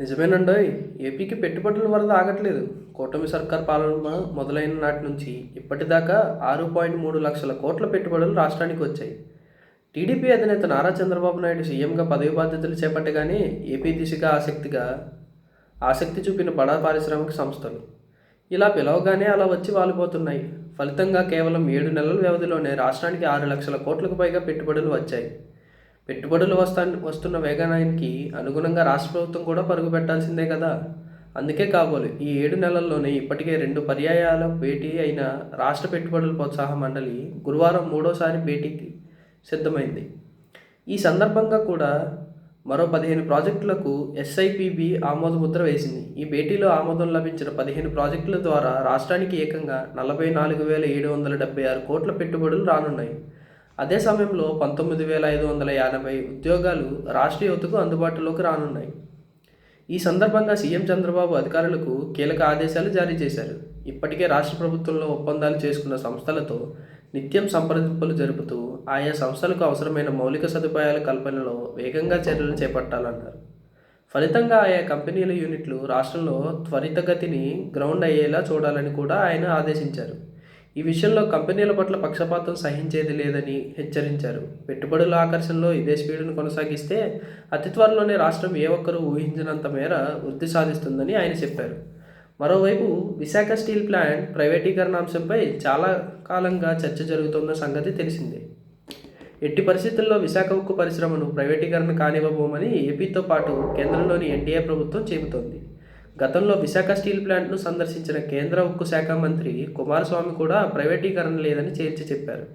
నిజమేనండోయ్ ఏపీకి పెట్టుబడుల వరద ఆగట్లేదు. కూటమి సర్కార్ పాలన మొదలైన నాటి నుంచి ఇప్పటిదాకా ఆరు పాయింట్ మూడు లక్షల కోట్ల పెట్టుబడులు రాష్ట్రానికి వచ్చాయి. టీడీపీ అధినేత నారా చంద్రబాబు నాయుడు సీఎంగా పదవి బాధ్యతలు చేపట్టగానే ఏపీ దిశగా ఆసక్తిగా ఆసక్తి చూపిన బడా పారిశ్రామిక సంస్థలు. ఇలా పిలవగానే అలా వచ్చి వాలిపోతున్నాయి. ఫలితంగా కేవలం ఏడు నెలల వ్యవధిలోనే రాష్ట్రానికి ఆరు లక్షల కోట్లకు పైగా పెట్టుబడులు వచ్చాయి. పెట్టుబడులు వస్తా వస్తున్న వేగానికి అనుగుణంగా రాష్ట్ర ప్రభుత్వం కూడా పరుగు పెట్టాల్సిందే కదా. అందుకే కాబోలు ఈ ఏడు నెలల్లోనే ఇప్పటికే రెండు పర్యాయాల భేటీ అయిన రాష్ట్ర పెట్టుబడుల ప్రోత్సాహ మండలి గురువారం మూడోసారి భేటీకి సిద్ధమైంది. ఈ సందర్భంగా కూడా మరో పదిహేను ప్రాజెక్టులకు ఎస్ఐపిబి ఆమోద ముద్ర వేసింది. ఈ భేటీలో ఆమోదం లభించిన పదిహేను ప్రాజెక్టుల ద్వారా రాష్ట్రానికి ఏకంగా నలభై నాలుగు వేల ఏడు వందల డెబ్బై ఆరు కోట్ల పెట్టుబడులు రానున్నాయి. అదే సమయంలో పంతొమ్మిది వేల ఐదు వందల యాభై ఉద్యోగాలు రాష్ట్ర యువతకు అందుబాటులోకి రానున్నాయి. ఈ సందర్భంగా సీఎం చంద్రబాబు అధికారులకు కీలక ఆదేశాలు జారీ చేశారు. ఇప్పటికే రాష్ట్ర ప్రభుత్వంలో ఒప్పందాలు చేసుకున్న సంస్థలతో నిత్యం సంప్రదింపులు జరుపుతూ ఆయా సంస్థలకు అవసరమైన మౌలిక సదుపాయాల కల్పనలో వేగంగా చర్యలు చేపట్టాలన్నారు. ఫలితంగా ఆయా కంపెనీల యూనిట్లు రాష్ట్రంలో త్వరితగతిని గ్రౌండ్ అయ్యేలా చూడాలని కూడా ఆయన ఆదేశించారు. ఈ విషయంలో కంపెనీల పట్ల పక్షపాతం సహించేది లేదని హెచ్చరించారు. పెట్టుబడుల ఆకర్షణలో ఇదే స్పీడును కొనసాగిస్తే అతి త్వరలోనే రాష్ట్రం ఏ ఒక్కరూ ఊహించినంత మేర వృద్ధి సాధిస్తుందని ఆయన చెప్పారు. మరోవైపు విశాఖ స్టీల్ ప్లాంట్ ప్రైవేటీకరణ అంశంపై చాలా కాలంగా చర్చ జరుగుతున్న సంగతి తెలిసిందే. ఎట్టి పరిస్థితుల్లో విశాఖ ఉక్కు పరిశ్రమను ప్రైవేటీకరణ కానివ్వబోమని ఏపీతో పాటు కేంద్రంలోని ఎన్డీఏ ప్రభుత్వం చెబుతోంది. గతంలో విశాఖ స్టీల్ ప్లాంట్ను సందర్శించిన కేంద్ర ఉక్కు శాఖ మంత్రి కుమారస్వామి కూడా ప్రైవేటీకరణ లేదని చేర్చి చెప్పారు.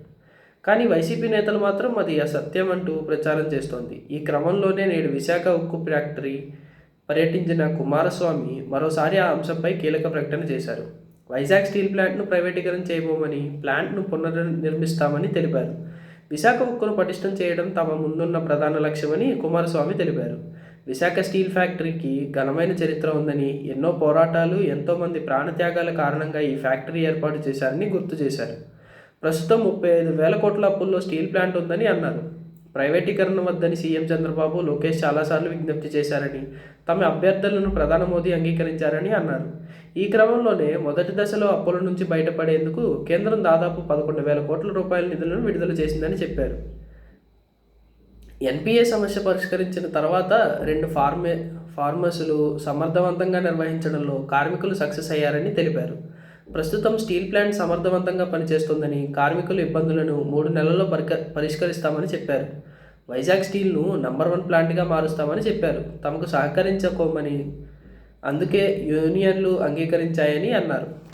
కానీ వైసీపీ నేతలు మాత్రం అది అసత్యం అంటూ ప్రచారం చేస్తోంది. ఈ క్రమంలోనే నేడు విశాఖ ఉక్కు ఫ్యాక్టరీ పర్యటించిన కుమారస్వామి మరోసారి ఆ అంశంపై కీలక ప్రకటన చేశారు. వైజాగ్ స్టీల్ ప్లాంట్ను ప్రైవేటీకరణ చేయబోమని ప్లాంట్ను పునర్నిర్మిస్తామని తెలిపారు. విశాఖ ఉక్కును పటిష్టం చేయడం తమ ముందున్న ప్రధాన లక్ష్యమని కుమారస్వామి తెలిపారు. విశాఖ స్టీల్ ఫ్యాక్టరీకి ఘనమైన చరిత్ర ఉందని ఎన్నో పోరాటాలు ఎంతోమంది ప్రాణత్యాగాల కారణంగా ఈ ఫ్యాక్టరీ ఏర్పాటు చేశారని గుర్తు చేశారు. ప్రస్తుతం ముప్పై ఐదు వేల కోట్ల అప్పుల్లో స్టీల్ ప్లాంట్ ఉందని అన్నారు. ప్రైవేటీకరణ వద్దని సీఎం చంద్రబాబు లోకేష్ చాలాసార్లు విజ్ఞప్తి చేశారని తమ అభ్యర్థులను ప్రధాని మోదీ అంగీకరించారని అన్నారు. ఈ క్రమంలోనే మొదటి దశలో అప్పుల నుంచి బయటపడేందుకు కేంద్రం దాదాపు పదకొండు వేల కోట్ల రూపాయల నిధులను విడుదల చేసిందని చెప్పారు. ఎన్పిఏ సమస్య పరిష్కరించిన తర్వాత రెండు ఫార్మే ఫార్మసులు సమర్థవంతంగా నిర్వహించడంలో కార్మికులు సక్సెస్ అయ్యారని తెలిపారు. ప్రస్తుతం స్టీల్ ప్లాంట్ సమర్థవంతంగా పనిచేస్తుందని కార్మికుల ఇబ్బందులను మూడు నెలల్లో పరిక పరిష్కరిస్తామని చెప్పారు. వైజాగ్ స్టీల్ను నంబర్ వన్ ప్లాంట్గా మారుస్తామని చెప్పారు. తమకు సహకరించకోమని అందుకే యూనియన్లు అంగీకరించాయని అన్నారు.